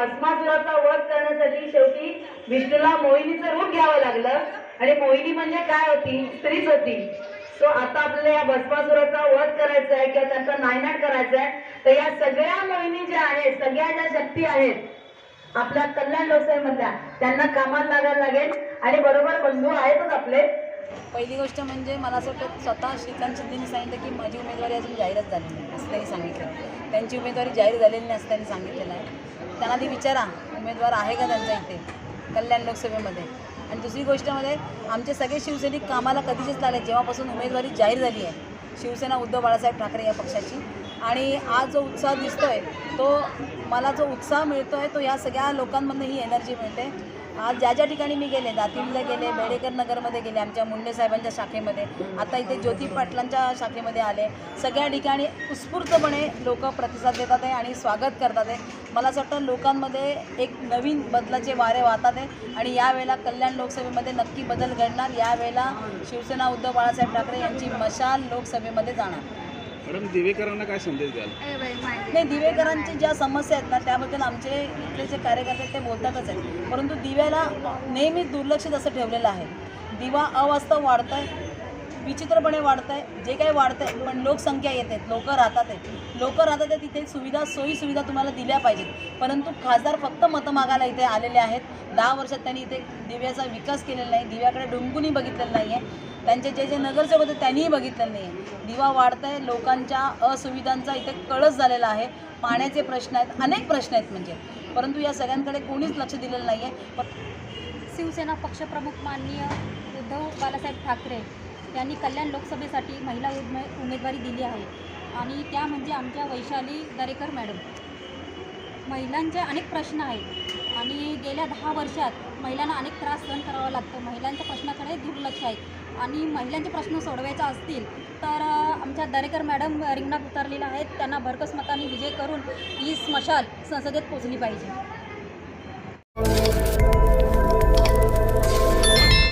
भस्मासुराचा वध करण्यासाठी शेवटी विष्णूला मोहिनीचं रूप घ्यावं लागलं. आणि मोहिनी म्हणजे काय होती? स्त्रीच होती. सो आता आपल्याला या भस्मासुराचा वध करायचा आहे किंवा त्यांचा नायनाट करायचा आहे तर या सगळ्या मोहिनी ज्या आहेत सगळ्या ज्या शक्ती आहेत आपल्या कल्याण लोकसभेमधल्या त्यांना कामाला लागायला लागेल. आणि बरोबर बंधू आहेतच आपले. पहिली गोष्ट म्हणजे मला असं वाटतं स्वतः श्रीकांत शिंदेने सांगितलं की माझी उमेदवारी अजून जाहीरच झाली नाही असं त्यांनी सांगितलं. त्यांची उमेदवारी जाहीर झालेली नाही असं त्यांनी सांगितलेलं आहे. त्यांना ती विचारा उमेदवार आहे का त्यांचा इथे? कल्याण लोकसभेमध्ये. आणि दुसरी गोष्टमध्ये आमचे सगळे शिवसैनिक कामाला कधीचेच लागले जेव्हापासून उमेदवारी जाहीर झाली आहे शिवसेना उद्धव बाळासाहेब ठाकरे या पक्षाची. आणि आज जो उत्साह दिसतो आहे तो मला जो उत्साह मिळतो आहे तो या सगळ्या लोकांमधनं ही एनर्जी मिळते. आज ज्या ज्या ठिकाणी मी गेले दातिंडला गेले बेडेकर नगरमध्ये गेले आमच्या मुंडे साहेबांच्या शाखेमध्ये आता इथे ज्योती पाटलांच्या शाखेमध्ये आले. सगळ्या ठिकाणी उत्स्फूर्तपणे लोक प्रतिसाद देतात आहे आणि स्वागत करतात आहे. मला असं वाटतं लोकांमध्ये एक नवीन बदलाचे वारे वाहतात आहे आणि यावेळेला कल्याण लोकसभेमध्ये नक्की बदल घडणार. यावेळेला शिवसेना उद्धव बाळासाहेब ठाकरे यांची मशाल लोकसभेमध्ये जाणार. मॅडम दिवेकरांना काय संदेश द्याल? नाही. दिवेकरांची ज्या समस्या आहेत ना त्याबद्दल आमचे इथले जे कार्यकर्ते आहेत ते बोलतातच आहेत. परंतु दिव्याला नेहमी दुर्लक्षित असं ठेवलेलं आहे. दिवा अवास्तव वाढत आहे विचित्रपणे वाढत आहे जे काही वाढतं आहे पण लोकसंख्या येत आहेत लोक राहतात आहेत लोक राहतात आहे तिथे सुविधा सोयीसुविधा तुम्हाला दिल्या पाहिजेत. परंतु खासदार फक्त मतं मागायला इथे आलेले आहेत. दहा वर्षात त्यांनी इथे दिव्याचा विकास केलेला नाही दिव्याकडे डुंकूनही बघितलेलं नाही आहे त्यांचे जे जे नगरसेवक होते त्यांनीही बघितलेलं नाही आहे दिवा वाढत आहे लोकांच्या असुविधांचा इथे कळस झालेला आहे. पाण्याचे प्रश्न आहेत अनेक प्रश्न आहेत म्हणजे. परंतु या सगळ्यांकडे कोणीच लक्ष दिलेलं नाही आहे शिवसेना पक्षप्रमुख माननीय उद्धव बाळासाहेब ठाकरे त्यांनी कल्याण लोकसभेसाठी महिला उमे उमेदवारी दिली आहे. आणि त्या म्हणजे आमच्या वैशाली दरेकर मॅडम. महिलांचे अनेक प्रश्न आहेत. आणि गेल्या दहा वर्षात महिलांना अनेक त्रास सहन करावा लागतो. महिलांच्या प्रश्नाकडे दुर्लक्ष आहे. आणि महिलांचे प्रश्न सोडवायचे असतील तर आमच्या दरेकर मॅडम रिंगणात उतरलेल्या आहेत. त्यांना भरकस मताने विजय करून ही स्मशाल संसदेत पोचली पाहिजे.